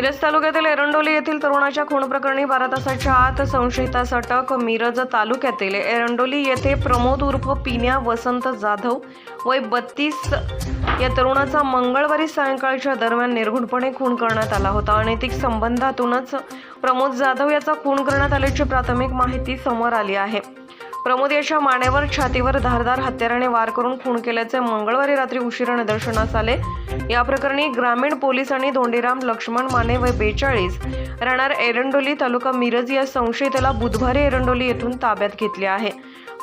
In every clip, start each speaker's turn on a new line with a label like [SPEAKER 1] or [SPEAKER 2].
[SPEAKER 1] मिरज तालुक्यातील एरंडोली येथील तरुणाच्या खून प्रकरणी बारा तासाच्या आत संशयितास अटक मिरज तालुक्यातील एरंडोली येथे प्रमोद उर्फ पिन्या वसंत जाधव वय बत्तीस या तरुणाचा मंगळवारी सायंकाळच्या दरम्यान निर्घुणपणे खून करण्यात आला होता. अनैतिक संबंधातूनच प्रमोद जाधव याचा खून करण्यात आल्याची प्राथमिक माहिती समोर आली आहे. प्रमोद याच्या मानेवर छातीवर धारदार हत्याराने वार करून खून केल्याचे मंगळवारी रात्री उशिरा निदर्शनास आले. या प्रकरणी ग्रामीण पोलीस आणि धोंडीराम लक्ष्मण माने व बेचाळीस राहणार एरंडोली तालुका मिरज या संशयिताला बुधवारी एरंडोली येथून ताब्यात घेतले आहे.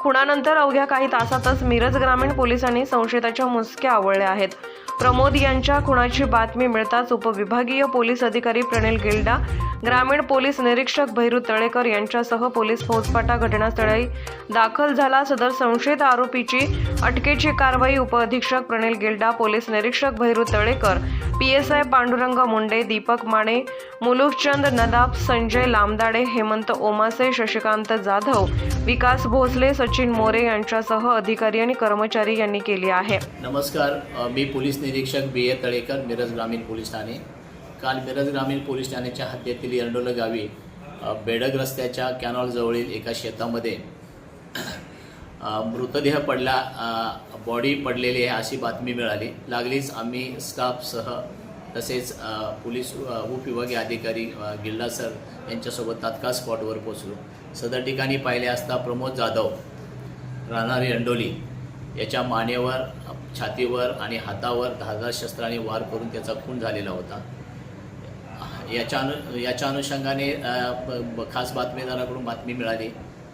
[SPEAKER 1] खुणानंतर अवघ्या काही तासातच मिरज ग्रामीण पोलिसांनी संशयिताच्या मुसक्या आवळल्या आहेत. प्रमोद यांच्या खुणाची बातमी मिळताच उपविभागीय पोलीस अधिकारी प्रणिल गिल्डा ग्रामीण पोलीस निरीक्षक भैरू तळेकर यांच्यासह पोलीस फौजफाटा घटनास्थळी दाखल झाला. सदर संशयित आरोपीची अटकेची कारवाई उपअधीक्षक प्रणिल गिल्डा पोलीस निरीक्षक Bhairu Talekar P S I Pandurang Munde Deepak Mane Mulukchand Nadab Sanjay Lamdade Hemant Omase Shashikant Jadhav Vikas Bhosale Sachin More यांच्यासह अधिकारी आणि कर्मचारी यांनी केली आहे.
[SPEAKER 2] नमस्कार मी पोलीस निरीक्षक बी ए तळेकर मिरज ग्रामीण पोलीस ठाणे. काल मिरज ग्रामीण पोलीस ठाण्याच्या हद्दीतील एरंडोला गावी बेडग रस्त्याच्या कॅनॉलजवळील एका शेतामध्ये मृतदेह पडला बॉडी पडलेली आहे अशी बातमी मिळाली. लागलीच आम्ही स्टाफसह तसेच पोलीस उपविभागीय अधिकारी गिल्ला सर यांच्यासोबत तात्काळ स्पॉटवर पोचलो सदर ठिकाणी पाहिले असता प्रमोद जाधव राहणारी अंडोली याच्या मानेवर छातीवर आणि हातावर धारदार शस्त्राने वार करून त्याचा खून झालेला होता. याच्या अनु याच्या अनुषंगाने खास बातमीदाराकडून बातमी मिळाली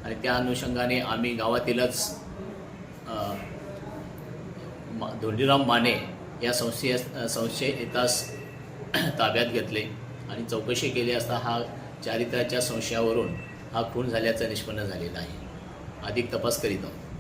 [SPEAKER 2] आणि त्या अनुषंगाने आम्ही गावातीलच मा- धोंडीराम माने या संशय संशयितास ताब्यात घेतले आणि चौकशी केली असता हा चारित्र्याच्या संशयावरून हा खून झाल्याचं निष्पन्न झालेला आहे. अधिक तपास करीत आहोत.